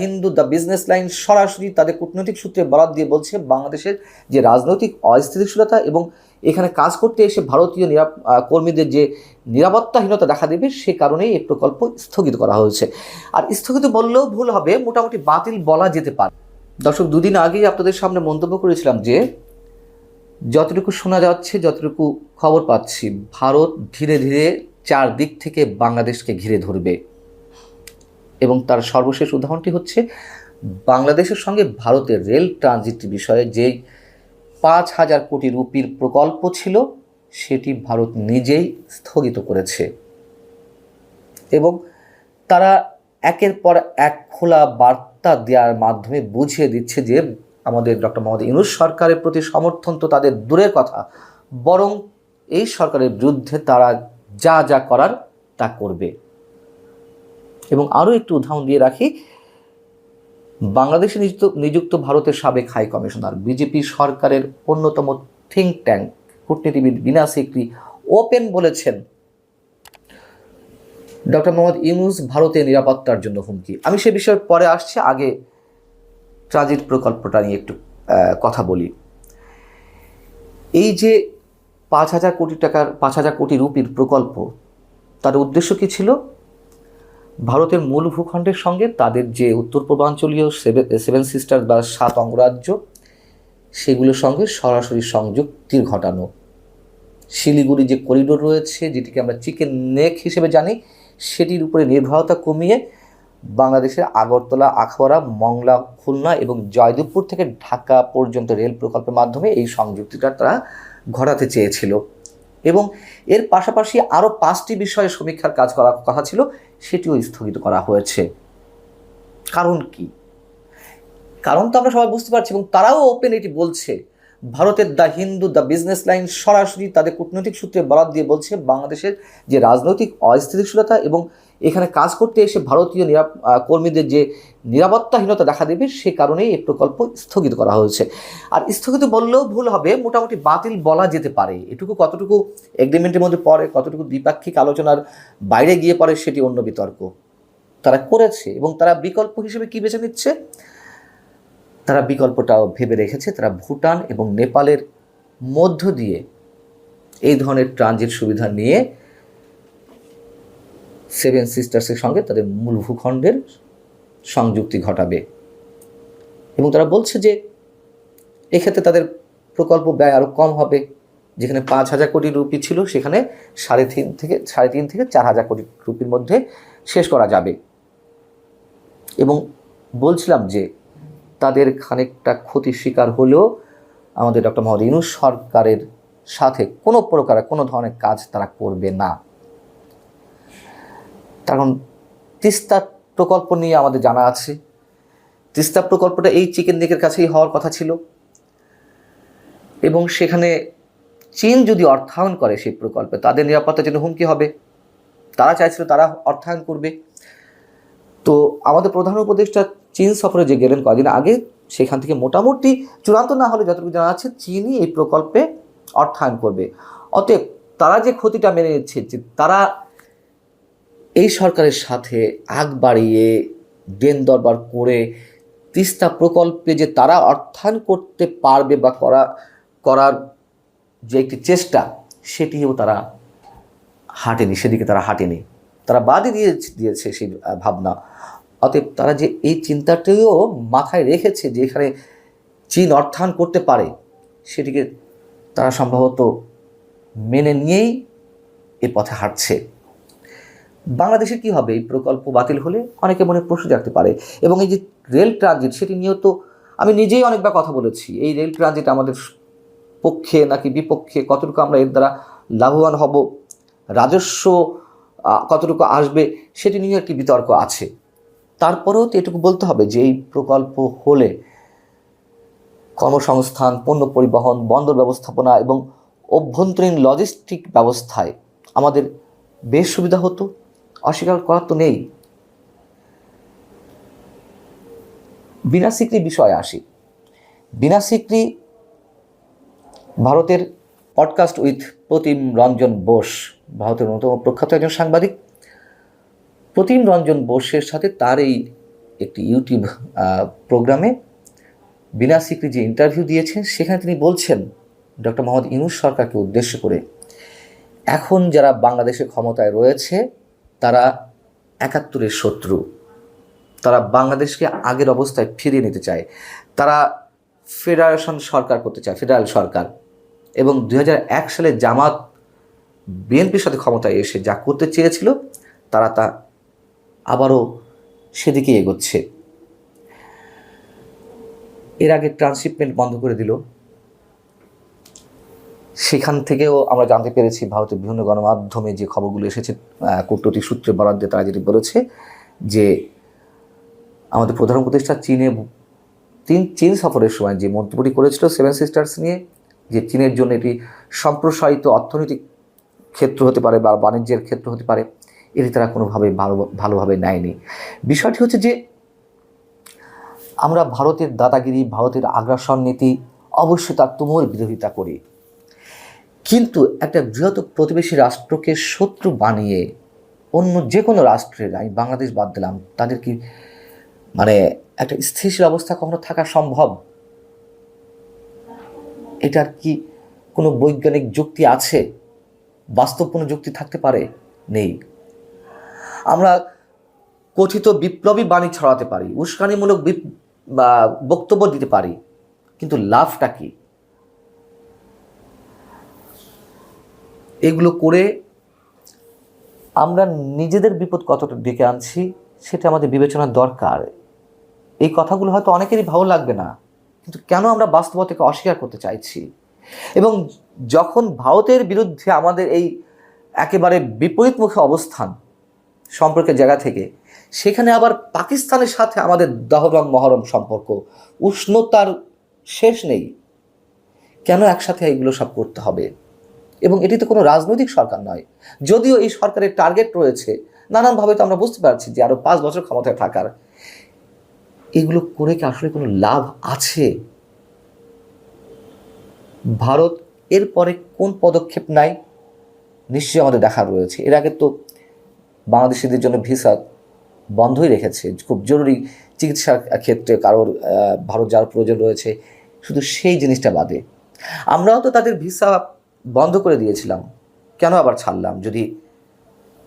Hindu the business line সরাসরি তাদের কূটনৈতিক সূত্রে বরাদ দিয়ে বলছে বাংলাদেশের যে রাজনৈতিক অস্থিতিশীলতা এবং এখানে কাজ করতে এসে ভারতীয় কর্মীদের যে নিরাপত্তাহীনতা দেখা দেবে সে কারণেই এই প্রকল্প স্থগিত করা হয়েছে। আর স্থগিত বললেও ভুল হবে, মোটামুটি বাতিল বলা যেতে পারে। দর্শক, দুদিন আগেই আপনাদের সামনে মন্তব্য করেছিলাম যে, যতটুকু শোনা যাচ্ছে, যতটুকু খবর পাচ্ছি, ভারত ধীরে ধীরে চারদিক থেকে বাংলাদেশকে ঘিরে ধরবে। এবং তার সর্বশেষ উদাহরণটি হচ্ছে, বাংলাদেশের সঙ্গে ভারতের রেল ট্রানজিট বিষয়ে যেই পাঁচ হাজার কোটি রুপির প্রকল্প ছিল, সেটি ভারত নিজেই স্থগিত করেছে। এবং তারা একের পর এক খোলা বার্তা দেওয়ার মাধ্যমে বুঝিয়ে দিচ্ছে যে, আমাদের ডক্টর মোহাম্মদ ইউনুস সরকারের প্রতি সমর্থন তো তাদের দূরের কথা, বরং এই সরকারের বিরুদ্ধে তারা যা যা করার তা করবে। এবং আরও একটু উদাহরণ দিয়ে রাখি, বাংলাদেশে নিযুক্ত নিযুক্ত ভারতের সাবেক হাই কমিশনার, বিজেপি সরকারের অন্যতম থিঙ্ক ট্যাঙ্ক কূটনীতিবিদ বিনা সিকরি ওপেন বলেছেন। ডক্টর মোহাম্মদ ইউনুস ভারতের নিরাপত্তার জন্য হুমকি। আমি সে বিষয়ে পরে আসছি, আগে ট্রানজিট প্রকল্পটা নিয়ে একটু কথা বলি। এই যে পাঁচ হাজার কোটি টাকার, পাঁচ হাজার কোটি রুপির প্রকল্প, তার উদ্দেশ্য কী ছিল? ভারতের মূল ভূখণ্ডের সঙ্গে তাদের যে উত্তর পূর্বাঞ্চলীয় সেভেন সিস্টার বা সাত অঙ্গরাজ্য, সেগুলোর সঙ্গে সরাসরি সংযুক্তির ঘটানো। শিলিগুড়ি যে করিডোর রয়েছে, যেটিকে আমরা চিকেন নেক হিসেবে জানি, সেটির উপরে নির্ভরতা কমিয়ে বাংলাদেশের আগরতলা, আখাউড়া, মংলা, খুলনা এবং জয়দেবপুর থেকে ঢাকা পর্যন্ত রেল প্রকল্পের মাধ্যমে এই সংযুক্তিটা তারা ঘটাতে চেয়েছিল। এবং এর পাশাপাশি আরও পাঁচটি বিষয়ে সমীক্ষার কাজ করার কথা ছিল, সেটিও স্থগিত করা হয়েছে। কারণ কি? কারণ তো আমরা সবাই বুঝতে পারছি এবং তারাও ওপেন এটি বলছে। ভারতের the Hindu the Business Line সরাসরি তাদের কূটনৈতিক সূত্রে বরাদ দিয়ে বলছে, বাংলাদেশের যে রাজনৈতিক অস্থিতিশীলতা এবং এখানে কাজ করতে এসে ভারতীয় কর্মীদের যে নিরাপত্তাহীনতা দেখা দেবে সে কারণেই এই প্রকল্প স্থগিত করা হয়েছে। আর স্থগিত বললেও ভুল হবে, মোটামুটি বাতিল বলা যেতে পারে। এটুকু কতটুকু এগ্রিমেন্টের মধ্যে পড়ে, কতটুকু দ্বিপাক্ষিক আলোচনার বাইরে গিয়ে পড়ে সেটি অন্য বিতর্ক। তারা করেছে এবং তারা বিকল্প হিসেবে কি বেছে নিচ্ছে? তারা বিকল্পটাও ভেবে রেখেছে। তারা ভুটান এবং নেপালের মধ্য দিয়ে এই ধরনের ট্রানজিট সুবিধা নিয়ে সেভেন সিস্টার্সের সঙ্গে তাদের মূল ভূখণ্ডের সংযুক্তি ঘটাবে। এবং তারা বলছে যে, এক্ষেত্রে তাদের প্রকল্প ব্যয় আরও কম হবে। যেখানে পাঁচ হাজার কোটি রুপি ছিল, সেখানে সাড়ে তিন থেকে, সাড়ে তিন থেকে চার হাজার কোটি রুপির মধ্যে শেষ করা যাবে। এবং বলছিলাম যে, তাদের খানিকটা ক্ষতির শিকার হলেও আমাদের ডক্টর মোহাম্মদ ইউনুস সরকারের সাথে কোনো প্রকার, কোনো ধরনের কাজ তারা করবে না। কারণ তিস্তা প্রকল্প নিয়ে আমাদের জানা আছে। তিস্তা প্রকল্পটা এই চিকেন নেকের কাছেই হওয়ার কথা ছিল। এবং সেখানে চীন যদি অর্থায়ন করে সেই প্রকল্পে, তাদের নিরাপত্তার জন্য হুমকি হবে। তারা চাইছিল তারা অর্থায়ন করবে। তো আমাদের প্রধান উপদেষ্টা চীন সফরে যে গেলেন কদিন আগে, সেখান থেকে মোটামুটি চূড়ান্ত না হলে যতটুকু জানা আছে, চীনই এই প্রকল্পে অর্থায়ন করবে। অতএব তারা যে ক্ষতিটা মেনে নিচ্ছে তারা এই সরকারের সাথে আগ বাড়িয়ে দেন দরবার করে তিস্তা প্রকল্পে যে তারা অর্থায়ন করতে পারবে বা করা, করার যে একটি চেষ্টা, সেটিও তারা হাঁটেনি, সেদিকে তারা হাঁটেনি। তারা বাদই দিয়ে দিয়েছে সেই ভাবনা। অতএব তারা যে এই চিন্তাটিও মাথায় রেখেছে যে এখানে চীন অর্থায়ন করতে পারে, সেটিকে তারা সম্ভবত মেনে নিয়েই এ পথে হাঁটছে। বাংলাদেশের কি হবে? এই প্রকল্প বাতিল হলে অনেকে মনে প্রশ্ন জাগতে পারে। এবং এই যে রেল ট্রানজিট, সেটি নিয়েও তো আমি নিজেই অনেকবার কথা বলেছি। এই রেল ট্রানজিট আমাদের পক্ষে নাকি বিপক্ষে কতটুকু আমরা এর দ্বারা লাভবান হব? রাজস্ব কতটুকু আসবে? সেটি নিয়ে একটি বিতর্ক আছে। তারপরেও তো এটুকু বলতে হবে যে, এই প্রকল্প হলে কর্মসংস্থান, পণ্য পরিবহন, বন্দর ব্যবস্থাপনা এবং অভ্যন্তরীণ লজিস্টিক ব্যবস্থায় আমাদের বেশ সুবিধা হতো। অস্বীকার করার তো নেই। বিনা সিকরি বিষয়ে আসি। বিনা সিকরি ভারতের পডকাস্ট উইথ প্রতিম রঞ্জন বোস, ভারতের অন্যতম প্রখ্যাত একজন সাংবাদিক। প্রতিম রঞ্জন বোসের সাথে তার এই একটি ইউটিউব প্রোগ্রামে বিনা সিকরি যে ইন্টারভিউ দিয়েছেন, সেখানে তিনি বলছেন, ডক্টর মোহাম্মদ ইউনুস সরকারকে উদ্দেশ্য করে, এখন যারা বাংলাদেশে ক্ষমতায় রয়েছে তারা একাত্তরের শত্রু। তারা বাংলাদেশকে আগের অবস্থায় ফিরিয়ে নিতে চায়। তারা ফেডারেশন সরকার করতে চায়, ফেডারেল সরকার। এবং দু হাজার এক সালে জামাত বিএনপির সাথে ক্ষমতায় এসে যা করতে চেয়েছিল, তারা তা আবারও সেদিকে এগোচ্ছে। এর আগে ট্রান্সশিপমেন্ট বন্ধ করে দিল। সেখান থেকেও আমরা জানতে পেরেছি ভারতের বিভিন্ন গণমাধ্যমে যে খবরগুলো এসেছে কূটনৈতিক সূত্রে বরাদ দিয়ে তারা যেটি বলেছে যে আমাদের প্রধান উপদেষ্টা চীনে তিন চীন সফরের সময় যে মন্তব্যটি করেছিল সেভেন সিস্টার্স নিয়ে, যে চীনের জন্য এটি সম্প্রসারিত অর্থনৈতিক ক্ষেত্র হতে পারে বা বাণিজ্যের ক্ষেত্র হতে পারে, এটি তারা কোনোভাবে ভালো, ভালোভাবে নেয়নি। বিষয়টি হচ্ছে যে আমরা ভারতের দাদাগিরি, ভারতের আগ্রাসন নীতি অবশ্যই তার তুমুল বিরোধিতা করি। কিন্তু একটা বৃহৎ প্রতিবেশী রাষ্ট্রকে শত্রু বানিয়ে অন্য যে কোনো রাষ্ট্রের, আমি বাংলাদেশ বাদ দিলাম, তাদের কি মানে একটা স্থিতিশীল অবস্থা কখনো থাকা সম্ভব? এটার কি কোনো বৈজ্ঞানিক যুক্তি আছে? বাস্তব কোনো যুক্তি থাকতে পারে? নেই। আমরা কথিত বিপ্লবী বাণী ছড়াতে পারি, উস্কানিমূলক বক্তব্য দিতে পারি, কিন্তু লাভটা কি? এগুলো করে আমরা নিজেদের বিপদ কতটা ডেকে আনছি সেটা আমাদের বিবেচনার দরকার। এই কথাগুলো হয়তো অনেকেরই ভালো লাগবে না, কিন্তু কেন আমরা বাস্তবতাকে অস্বীকার করতে চাইছি? এবং যখন ভারতের বিরুদ্ধে আমাদের এই একেবারে বিপরীতমুখী অবস্থান সম্পর্কের জায়গা থেকে, সেখানে আবার পাকিস্তানের সাথে আমাদের দহরম মহরম সম্পর্ক, উষ্ণতার শেষ নেই। কেন একসাথে এইগুলো সব করতে হবে? এবং এটি তো কোনো রাজনৈতিক সরকার নয়। যদিও এই সরকারের টার্গেট রয়েছে, নানানভাবে তো আমরা বুঝতে পারছি যে আরও পাঁচ বছর ক্ষমতায় থাকার। এগুলো করে কি আসলে কোনো লাভ আছে? ভারত এরপরে কোন পদক্ষেপ নেয়? নিশ্চয়ই আমাদের দেখার রয়েছে। এর আগে তো বাংলাদেশিদের জন্য ভিসা বন্ধই রেখেছে। খুব জরুরি চিকিৎসার ক্ষেত্রে কারোর ভারত যাওয়ার প্রয়োজন রয়েছে। শুধু সেই জিনিসটা বাদে। আমরাও তো তাদের ভিসা বন্ধ করে দিয়েছিলাম। কেন আবার ছাড়লাম? যদি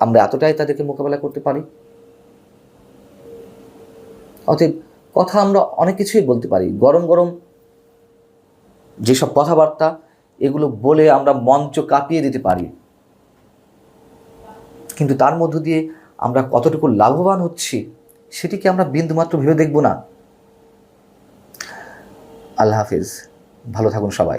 আমরা এতটাই তাদেরকে মোকাবেলা করতে পারি? অতএব কথা আমরা অনেক কিছুই বলতে পারি। গরম গরম যেসব কথাবার্তা, এগুলো বলে আমরা মঞ্চ কাঁপিয়ে দিতে পারি। কিন্তু তার মধ্য দিয়ে আমরা কতটুকু লাভবান হচ্ছি, সেটিকে আমরা বিন্দুমাত্র ভেবে দেখব না। আল্লাহ হাফিজ। ভালো থাকুন সবাই।